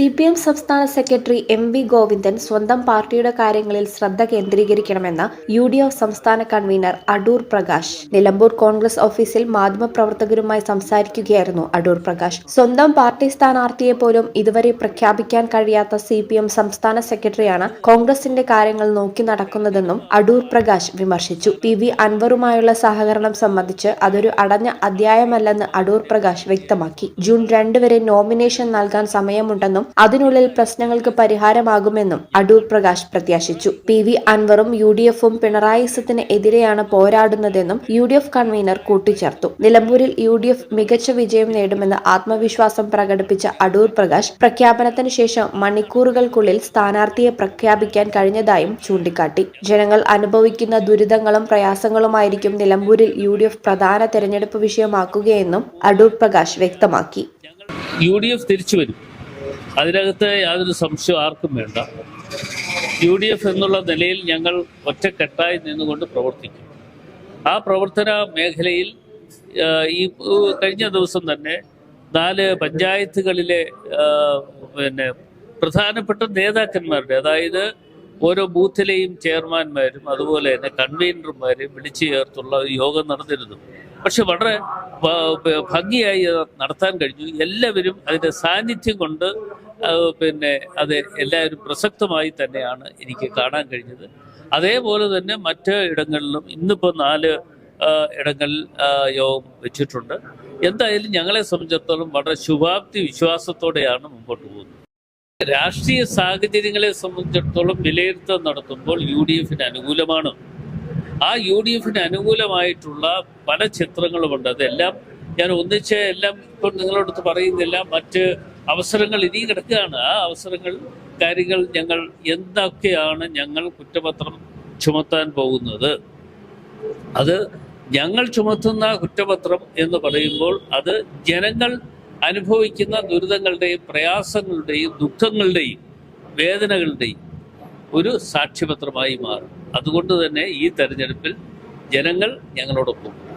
C P M സംസ്ഥാന secretary M V Govindan സ്വന്തം പാർട്ടിയുടെ കാര്യങ്ങളിൽ ശ്രദ്ധ കേന്ദ്രീകരിക്കണമെന്ന് യു ഡി എഫ് സംസ്ഥാന കൺവീനർ അടൂർ പ്രകാശ്. നിലമ്പൂർ കോൺഗ്രസ് ഓഫീസിൽ മാധ്യമപ്രവർത്തകരുമായി സംസാരിക്കുകയായിരുന്നു അടൂർ പ്രകാശ്. സ്വന്തം പാർട്ടി സ്ഥാനാർത്ഥിയെ പോലും ഇതുവരെ പ്രഖ്യാപിക്കാൻ കഴിയാത്ത സി പി എം സംസ്ഥാന സെക്രട്ടറിയാണ് കോൺഗ്രസിന്റെ കാര്യങ്ങൾ നോക്കി നടക്കുന്നതെന്നും അടൂർ പ്രകാശ് വിമർശിച്ചു. പി വി അൻവറുമായുള്ള സഹകരണം സംബന്ധിച്ച് അതൊരു അടഞ്ഞ അധ്യായമല്ലെന്ന് അടൂർ പ്രകാശ് വ്യക്തമാക്കി. ജൂൺ രണ്ട് വരെ നോമിനേഷൻ നൽകാൻ സമയമുണ്ടെന്നും അതിനുള്ളിൽ പ്രശ്നങ്ങൾക്ക് പരിഹാരമാകുമെന്നും അടൂർ പ്രകാശ് പ്രത്യാശിച്ചു. പി വി അൻവറും യു ഡി എഫും പിണറായി എതിരെയാണ് പോരാടുന്നതെന്നും യു ഡി എഫ് കൺവീനർ കൂട്ടിച്ചേർത്തു. നിലമ്പൂരിൽ യു ഡി എഫ് മികച്ച വിജയം നേടുമെന്ന് ആത്മവിശ്വാസം പ്രകടിപ്പിച്ച അടൂർ പ്രകാശ് പ്രഖ്യാപനത്തിന് ശേഷം മണിക്കൂറുകൾക്കുള്ളിൽ സ്ഥാനാർത്ഥിയെ പ്രഖ്യാപിക്കാൻ കഴിഞ്ഞതായും ചൂണ്ടിക്കാട്ടി. ജനങ്ങൾ അനുഭവിക്കുന്ന ദുരിതങ്ങളും പ്രയാസങ്ങളുമായിരിക്കും നിലമ്പൂരിൽ യു ഡി എഫ് പ്രധാന തെരഞ്ഞെടുപ്പ് വിഷയമാക്കുകയെന്നും അടൂർ പ്രകാശ് വ്യക്തമാക്കി. യു ഡി എഫ് തിരിച്ചു വരും. അതിനകത്ത് യാതൊരു സംശയവും ആർക്കും വേണ്ട. യു ഡി എഫ് എന്നുള്ള നിലയിൽ ഞങ്ങൾ ഒറ്റക്കെട്ടായി നിന്നുകൊണ്ട് പ്രവർത്തിക്കും. ആ പ്രവർത്തന മേഖലയിൽ ഈ കഴിഞ്ഞ ദിവസം തന്നെ നാല് പഞ്ചായത്തുകളിലെ പിന്നെ പ്രധാനപ്പെട്ട നേതാക്കന്മാരുടെ അതായത് ഓരോ ബൂത്തിലെയും ചെയർമാൻമാരും അതുപോലെ തന്നെ കൺവീനർമാരെയും വിളിച്ചു ചേർത്തുള്ള യോഗം നടന്നിരുന്നു. പക്ഷെ വളരെ ഭംഗിയായി നടത്താൻ കഴിഞ്ഞു. എല്ലാവരും അതിന്റെ സാന്നിധ്യം കൊണ്ട് പിന്നെ അത് എല്ലാവരും പ്രസക്തമായി തന്നെയാണ് എനിക്ക് കാണാൻ കഴിഞ്ഞത്. അതേപോലെ തന്നെ മറ്റ് ഇടങ്ങളിലും ഇന്നിപ്പോൾ നാല് ഇടങ്ങളിൽ യോഗം വെച്ചിട്ടുണ്ട്. എന്തായാലും ഞങ്ങളെ സംബന്ധിച്ചിടത്തോളം വളരെ ശുഭാപ്തി വിശ്വാസത്തോടെയാണ് മുമ്പോട്ട് പോകുന്നത്. രാഷ്ട്രീയ സാഹചര്യങ്ങളെ സംബന്ധിച്ചിടത്തോളം വിലയിരുത്തൽ നടത്തുമ്പോൾ യു ഡി എഫിന് അനുകൂലമാണ്. ആ യു ഡി എഫിന് അനുകൂലമായിട്ടുള്ള പല ചിത്രങ്ങളുമുണ്ട്. അതെല്ലാം ഞാൻ ഒന്നിച്ച് എല്ലാം ഇപ്പോൾ നിങ്ങളോടത്ത് പറയുന്നില്ല. മറ്റ് അവസരങ്ങൾ ഇനിയും കിടക്കുകയാണ്. ആ അവസരങ്ങൾ കാര്യങ്ങൾ ഞങ്ങൾ എന്തൊക്കെയാണ് ഞങ്ങൾ കുറ്റപത്രം ചുമത്താൻ പോകുന്നത്? അത് ഞങ്ങൾ ചുമത്തുന്ന കുറ്റപത്രം എന്ന് പറയുമ്പോൾ അത് ജനങ്ങൾ അനുഭവിക്കുന്ന ദുരിതങ്ങളുടെയും പ്രയാസങ്ങളുടെയും ദുഃഖങ്ങളുടെയും വേദനകളുടെയും ഒരു സാക്ഷ്യപത്രമായി മാറും. അതുകൊണ്ട് തന്നെ ഈ തെരഞ്ഞെടുപ്പിൽ ജനങ്ങൾ ഞങ്ങളോടൊപ്പം.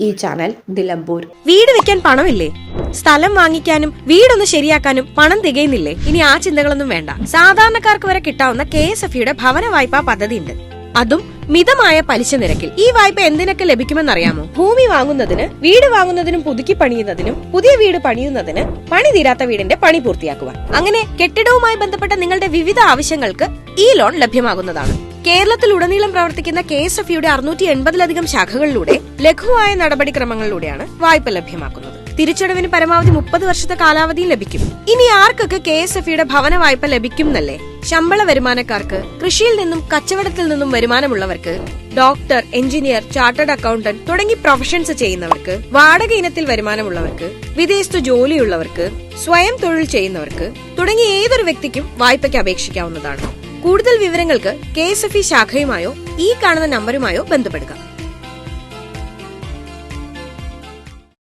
ഈ ചാനൽ നിലമ്പൂർ. വീട് വെക്കാൻ പണമില്ലേ? സ്ഥലം വാങ്ങിക്കാനും വീടൊന്ന് ശരിയാക്കാനും പണം തികയുന്നില്ലേ? ഇനി ആ ചിന്തകളൊന്നും വേണ്ട. സാധാരണക്കാർക്ക് വരെ കിട്ടാവുന്ന കെ എസ് എഫ് ഭവന വായ്പാ പദ്ധതി ഉണ്ട് അതും മിതമായ പലിശ നിരക്കിൽ. ഈ വായ്പ എന്തിനൊക്കെ ലഭിക്കുമെന്നറിയാമോ? ഭൂമി വാങ്ങുന്നതിന് വീട് വാങ്ങുന്നതിനും പുതുക്കി പണിയുന്നതിനും പുതിയ വീട് പണിയുന്നതിന് പണി തീരാത്ത വീടിന്റെ പണി പൂർത്തിയാക്കുവാൻ അങ്ങനെ കെട്ടിടവുമായി ബന്ധപ്പെട്ട നിങ്ങളുടെ വിവിധ ആവശ്യങ്ങൾക്ക് ഈ ലോൺ ലഭ്യമാകുന്നതാണ്. കേരളത്തിൽ ഉടനീളം പ്രവർത്തിക്കുന്ന കെ എസ് എഫ് യുടെ അറുന്നൂറ്റി എൺപതിലധികം ശാഖകളിലൂടെ ലഘുവായ നടപടിക്രമങ്ങളിലൂടെയാണ് വായ്പ ലഭ്യമാക്കുന്നത്. തിരിച്ചടവിന് പരമാവധി മുപ്പത് വർഷത്തെ കാലാവധിയും ലഭിക്കും. ഇനി ആർക്കൊക്കെ കെ എസ് എഫ് യുടെ ഭവന വായ്പ ലഭിക്കും എന്നല്ലേ? ശമ്പള വരുമാനക്കാർക്ക് കൃഷിയിൽ നിന്നും കച്ചവടത്തിൽ നിന്നും വരുമാനമുള്ളവർക്ക് ഡോക്ടർ എഞ്ചിനീയർ ചാർട്ടേഡ് അക്കൗണ്ടന്റ് തുടങ്ങി പ്രൊഫഷൻസ് ചെയ്യുന്നവർക്ക് വാടക ഇനത്തിൽ വരുമാനമുള്ളവർക്ക് വിദേശത്ത് ജോലിയുള്ളവർക്ക് സ്വയം തൊഴിൽ ചെയ്യുന്നവർക്ക് തുടങ്ങി ഏതൊരു വ്യക്തിക്കും വായ്പയ്ക്ക് അപേക്ഷിക്കാവുന്നതാണ്. കൂടുതൽ വിവരങ്ങൾക്ക് കെ എസ് എഫ് ഇ ശാഖയുമായോ ഈ കാണുന്ന നമ്പരുമായോ ബന്ധപ്പെടുക.